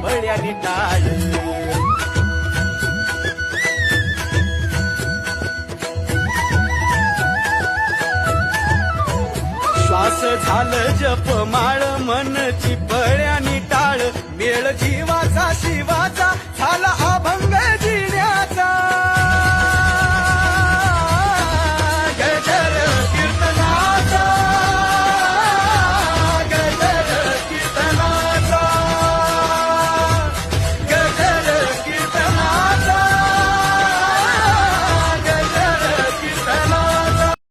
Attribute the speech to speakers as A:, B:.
A: चिपळ्याने टाळ. श्वास झालं जप माळ मन चिपळ्यानी टाळ. मेळ जीवाचा